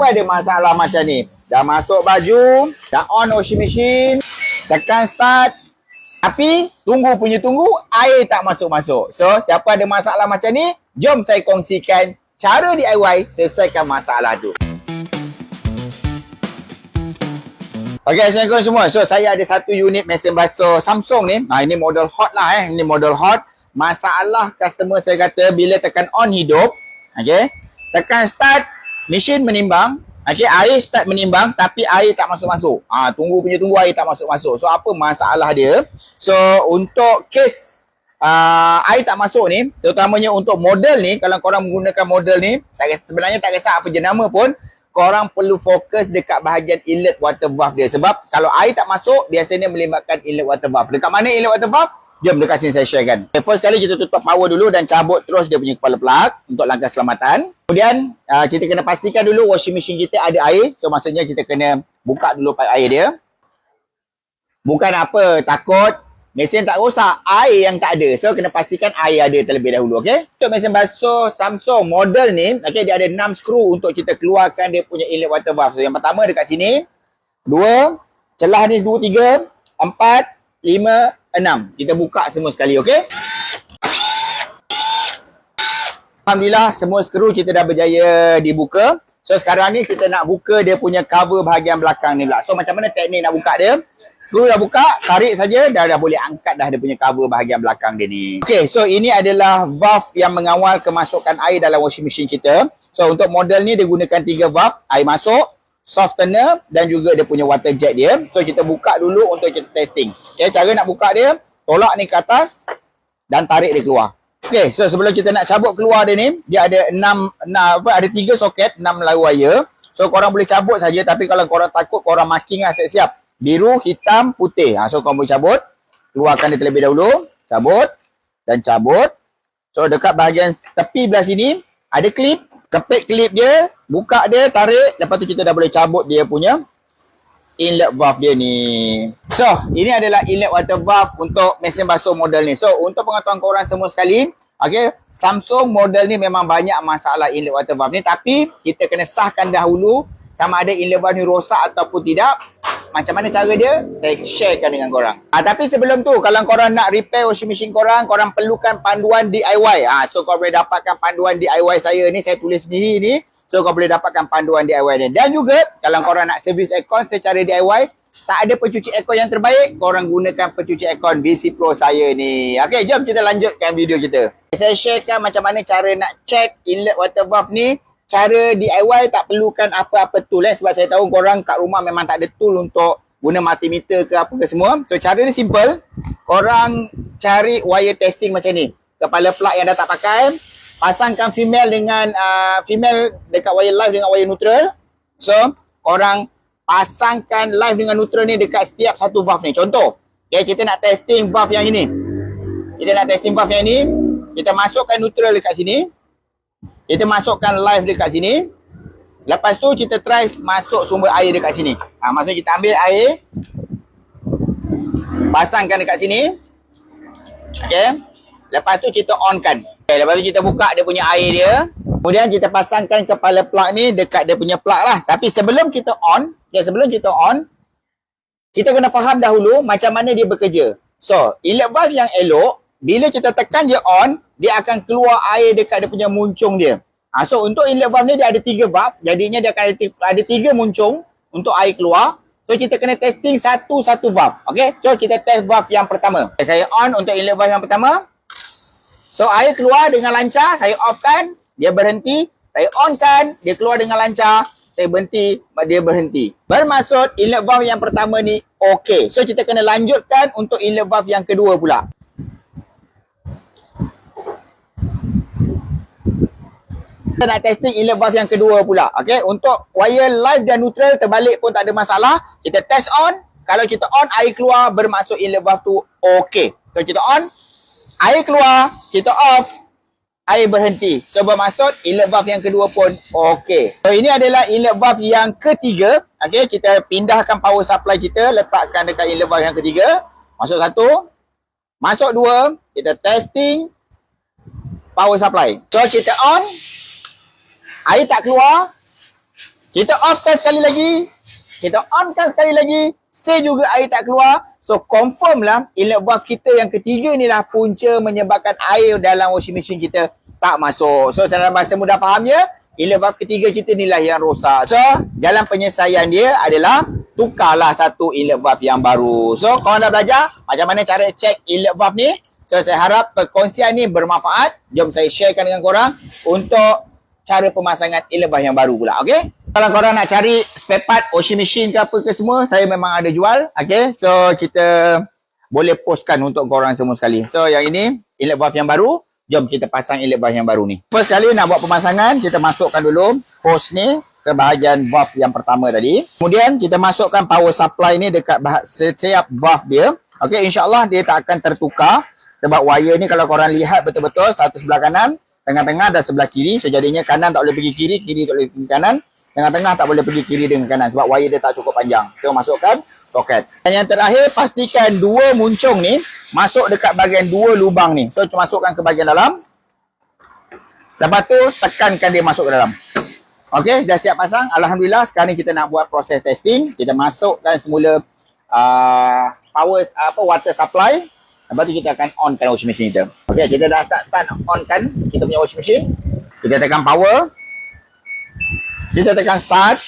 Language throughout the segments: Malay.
siapa ada masalah macam ni? Dah masuk baju, dah on washing machine, tekan start, tapi tunggu punya tunggu, air tak masuk-masuk. So, siapa ada masalah macam ni, jom saya kongsikan cara DIY selesaikan masalah tu. Okay, Assalamualaikum semua. So, saya ada satu unit mesin basuh Samsung ni. Ha, ini model hot lah eh. Ini model hot. Masalah customer saya kata bila tekan on hidup, okay, tekan start, mesin menimbang, Okay, air start menimbang tapi air tak masuk-masuk. Ah, ha, tunggu punya tunggu air tak masuk-masuk. So, apa masalah dia? So, untuk kes uh, air tak masuk ni, terutamanya untuk model ni, kalau korang menggunakan model ni, tak kisah, sebenarnya tak kisah apa jenama pun, korang perlu fokus dekat bahagian inlet water valve dia. Sebab kalau air tak masuk, biasanya melibatkan inlet water valve. Dekat mana inlet water valve? Jom dekat sini saya sharekan. Okay, first kali kita tutup power dulu dan cabut terus dia punya kepala plug untuk langkah keselamatan. Kemudian uh, kita kena pastikan dulu washing machine kita ada air. So maksudnya kita kena buka dulu air dia. Bukan apa, takut mesin tak rosak, air yang tak ada. So kena pastikan air ada terlebih dahulu, okey? Untuk mesin basuh Samsung model ni, okey dia ada 6 skru untuk kita keluarkan dia punya inlet water valve. So yang pertama dekat sini, dua, celah ni dua, tiga, empat, lima, enam. Kita buka semua sekali, okey? Alhamdulillah, semua skru kita dah berjaya dibuka. So, sekarang ni kita nak buka dia punya cover bahagian belakang ni lah. So, macam mana teknik nak buka dia? Skru dah buka, tarik saja, dah dah boleh angkat dah dia punya cover bahagian belakang dia ni. Okay, so ini adalah valve yang mengawal kemasukan air dalam washing machine kita. So, untuk model ni dia gunakan tiga valve, air masuk, softener dan juga dia punya water jet dia. So kita buka dulu untuk kita testing. Okay, cara nak buka dia, tolak ni ke atas dan tarik dia keluar. Okay, so sebelum kita nak cabut keluar dia ni, dia ada enam, enam apa, ada tiga soket, enam laru wire. So korang boleh cabut saja tapi kalau korang takut, korang marking lah siap-siap. Biru, hitam, putih. Ha, so korang boleh cabut. Keluarkan dia terlebih dahulu. Cabut dan cabut. So dekat bahagian tepi belah sini, ada klip kepit klip dia, buka dia, tarik, lepas tu kita dah boleh cabut dia punya inlet valve dia ni. So, ini adalah inlet water valve untuk mesin basuh model ni. So, untuk pengetahuan korang semua sekali, okay, Samsung model ni memang banyak masalah inlet water valve ni, tapi kita kena sahkan dahulu sama ada inlet valve ni rosak ataupun tidak. Macam mana cara dia? Saya sharekan dengan korang. Ha, tapi sebelum tu kalau korang nak repair washing machine korang korang perlukan panduan DIY ha, so korang boleh dapatkan panduan DIY saya ni. Saya tulis sendiri ni so korang boleh dapatkan panduan DIY ni dan juga kalau korang nak servis aircon secara DIY tak ada pencuci aircon yang terbaik korang gunakan pencuci aircon VC Pro saya ni ok jom kita lanjutkan video kita saya sharekan macam mana cara nak check inlet water valve ni cara DIY tak perlukan apa-apa tool eh sebab saya tahu korang kat rumah memang tak ada tool untuk guna multimeter ke apa ke semua. So cara dia simple. Korang cari wire testing macam ni. Kepala plug yang dah tak pakai, pasangkan female dengan uh, female dekat wire live dengan wire neutral. So korang pasangkan live dengan neutral ni dekat setiap satu valve ni. Contoh, okay, kita nak testing valve yang ini. Kita nak testing valve yang ini, kita masukkan neutral dekat sini. Kita masukkan live dekat sini. Lepas tu kita try masuk sumber air dekat sini. Ha, maksudnya kita ambil air. Pasangkan dekat sini. Okay. Lepas tu kita onkan. Okay, lepas tu kita buka dia punya air dia. Kemudian kita pasangkan kepala plug ni dekat dia punya plug lah. Tapi sebelum kita on. Okay, sebelum kita on. Kita kena faham dahulu macam mana dia bekerja. So, inlet valve yang elok. Bila kita tekan je on dia akan keluar air dekat dia punya muncung dia. Ha, so untuk inlet valve ni dia ada tiga valve. Jadinya dia akan ada, ada tiga muncung untuk air keluar. So kita kena testing satu-satu valve. Okay. So kita test valve yang pertama. Okay, saya on untuk inlet valve yang pertama. So air keluar dengan lancar. Saya off kan. Dia berhenti. Saya on kan. Dia keluar dengan lancar. Saya berhenti. Dia berhenti. Bermaksud inlet valve yang pertama ni okay. So kita kena lanjutkan untuk inlet valve yang kedua pula. kita nak testing inlet valve yang kedua pula. Okay, untuk wire live dan neutral terbalik pun tak ada masalah. Kita test on. Kalau kita on, air keluar bermaksud inlet valve tu okay. So kita on, air keluar, kita off, air berhenti. So bermaksud inlet valve yang kedua pun okay. So ini adalah inlet valve yang ketiga. Okay, kita pindahkan power supply kita, letakkan dekat inlet valve yang ketiga. Masuk satu, masuk dua, kita testing power supply. So kita on, air tak keluar Kita offkan sekali lagi. Kita onkan sekali lagi. Stay juga air tak keluar. So confirm lah inlet valve kita yang ketiga ni lah punca menyebabkan air dalam washing machine kita tak masuk. So dalam bahasa mudah fahamnya, inlet valve ketiga kita ni lah yang rosak. So jalan penyelesaian dia adalah tukarlah satu inlet valve yang baru. So korang dah belajar macam mana cara check inlet valve ni. So saya harap perkongsian ni bermanfaat. Jom saya sharekan dengan korang untuk cara pemasangan inlet valve yang baru pula. Okay? Kalau korang nak cari spare part washing machine ke apa ke semua, saya memang ada jual. Okay, so kita boleh postkan untuk korang semua sekali. So yang ini, inlet valve yang baru. Jom kita pasang inlet valve yang baru ni. First kali nak buat pemasangan, kita masukkan dulu hose ni ke bahagian valve yang pertama tadi. Kemudian kita masukkan power supply ni dekat setiap valve dia. Okay, insyaAllah dia tak akan tertukar. Sebab wire ni kalau korang lihat betul-betul, satu sebelah kanan, tengah-tengah dan sebelah kiri. So jadinya kanan tak boleh pergi kiri, kiri tak boleh pergi kanan. Tengah-tengah tak boleh pergi kiri dengan kanan sebab wire dia tak cukup panjang. Kita masukkan soket. Dan yang terakhir pastikan dua muncung ni masuk dekat bahagian dua lubang ni. So masukkan ke bahagian dalam. Lepas tu tekankan dia masuk ke dalam. Okey, dah siap pasang. Alhamdulillah sekarang kita nak buat proses testing. Kita masukkan semula uh, power apa water supply. Lepas tu kita akan onkan washing machine kita. Okey, kita dah start start onkan kita punya washing machine. Kita tekan power. Kita tekan start.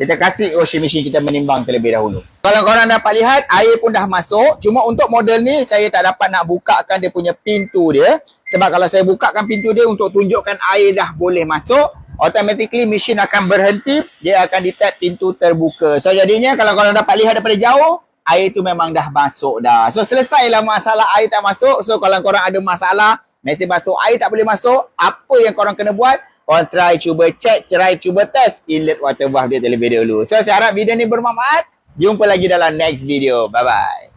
Kita kasih washing machine kita menimbang terlebih dahulu. Kalau korang dapat lihat, air pun dah masuk. Cuma untuk model ni, saya tak dapat nak bukakan dia punya pintu dia. Sebab kalau saya bukakan pintu dia untuk tunjukkan air dah boleh masuk, automatically mesin akan berhenti. Dia akan detect pintu terbuka. So jadinya kalau korang dapat lihat daripada jauh, air tu memang dah masuk dah. So selesailah masalah air tak masuk. So kalau korang ada masalah, mesin masuk, air tak boleh masuk, apa yang korang kena buat? Korang try cuba check, try cuba test inlet water valve dia terlebih dahulu. So saya harap video ni bermanfaat. Jumpa lagi dalam next video. Bye-bye.